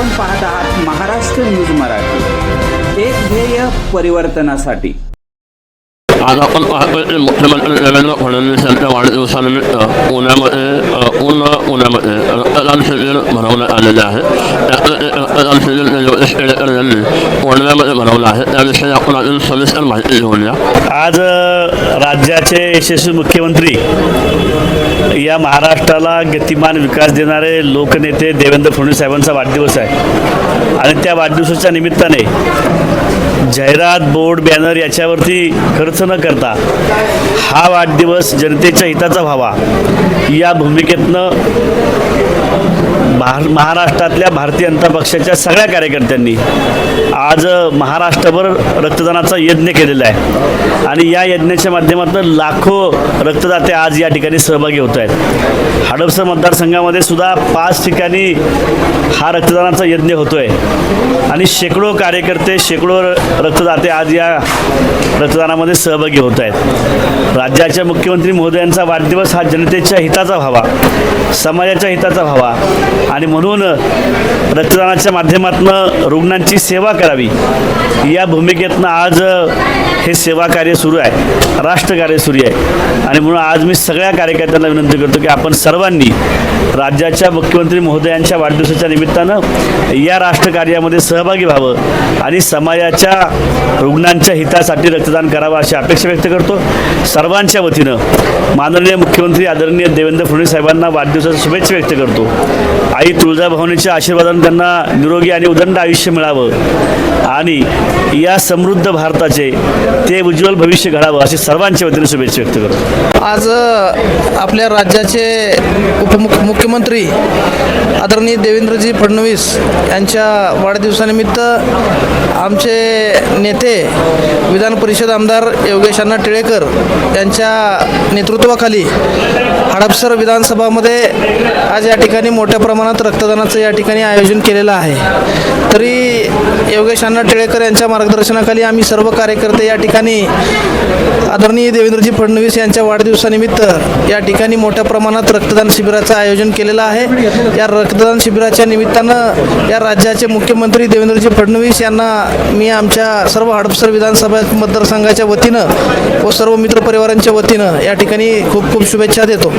आपण पाहत आहात महाराष्ट्र न्यूज मराठी. एक ध्येय परिवर्तनासाठी. आज आपण पाहतोय की मुख्यमंत्री देवेंद्र फडणवीस यांच्या वाढदिवसानिमित्त पुण्यामध्ये पूर्ण पुण्यामध्ये रक्तदान शिबिर भरवण्यात आलेले आहे. त्यातलं एक रक्तदान शिबिर योगेश केळेकर यांनी पुण्यामध्ये भरवलं आहे. त्याविषयी आपण अजून सविस्तर माहिती घेऊया आज राज्याचे यशस्वी मुख्यमंत्री या महाराष्ट्राला गतिमान विकास देणारे लोकनेते देवेंद्र फडणवीस साहेबांचा वाढदिवस आहे. आणि त्या वाढदिवसाच्या निमित्ताने जाहिरात बोर्ड बॅनर याच्यावरती खर्च न करता हा वाढदिवस जनतेच्या हिताचा व्हावा या भूमिकेतनं भार महाराष्ट्रातल्या भारतीय जनता पक्षाच्या सगळ्या कार्यकर्त्यांनी आज महाराष्ट्रभर रक्तदानाचा यज्ञ केलेला आहे. आणि या यज्ञाच्या माध्यमातून लाखो रक्तदाते आज या ठिकाणी सहभागी होत आहेत हडपसर मतदारसंघामध्ये सुद्धा पाच ठिकाणी हा रक्तदानाचा यज्ञ होतो आहे आणि शेकडो कार्यकर्ते शेकडो रक्तदाते आज या रक्तदानामध्ये सहभागी होत आहेत राज्याच्या मुख्यमंत्री महोदयांचा वाढदिवस हा जनतेच्या हिताचा व्हावा समाजाच्या हिताचा व्हावा आणि म्हणून रक्तदानाच्या माध्यमातून रुग्णांची सेवा करावी. या भूमिकेतनं आज हे सेवा कार्य सुरू आहे राष्ट्रकार्य सुरू आहे. आणि म्हणून आज मी सगळ्या कार्यकर्त्यांना विनंती करतो की आपण सर्वांनी राज्याच्या मुख्यमंत्री महोदयांच्या वाढदिवसाच्या निमित्तानं या राष्ट्रकार्यामध्ये सहभागी व्हावं आणि समाजाच्या रुग्णांच्या हितासाठी रक्तदान करावं अशी अपेक्षा व्यक्त करतो. सर्वांच्या वतीनं माननीय मुख्यमंत्री आदरणीय देवेंद्र फडणवीस साहेबांना वाढदिवसाच्या शुभेच्छा व्यक्त करतो. आई तुळजाभवानीच्या आशीर्वादाने त्यांना निरोगी आणि उदंड आयुष्य मिळावं. आणि या समृद्ध भारताचे ते उज्ज्वल भविष्य घडावं अशी सर्वांच्या वतीने शुभेच्छा व्यक्त करतो. आज आपल्या राज्याचे उपमुख मुख्यमंत्री आदरणीय देवेंद्रजी फडणवीस यांच्या वाढदिवसानिमित्त आमचे नेते विधान परिषद आमदार योगेश अण्णा टिळेकर यांच्या नेतृत्वाखाली हडपसर विधानसभामध्ये आज या ठिकाणी मोठ्या प्रमाणात रक्तदानाचं या ठिकाणी आयोजन केलेलं आहे. तरी योगेश अण्णा टिळेकर यांच्या मार्गदर्शनाखाली आम्ही सर्व कार्यकर्ते या ठिकाणी आदरणीय देवेंद्रजी फडणवीस यांच्या वाढदिवसानिमित्त या ठिकाणी मोठ्या प्रमाणात रक्तदान शिबिराचं आयोजन केलेलं आहे. या रक्तदान शिबिराच्या निमित्तानं या राज्याचे मुख्यमंत्री देवेंद्रजी फडणवीस यांना मी आमच्या सर्व हडपसर विधानसभा मतदारसंघाच्या वतीनं व सर्व मित्रपरिवारांच्या वतीनं या ठिकाणी खूप खूप शुभेच्छा देतो.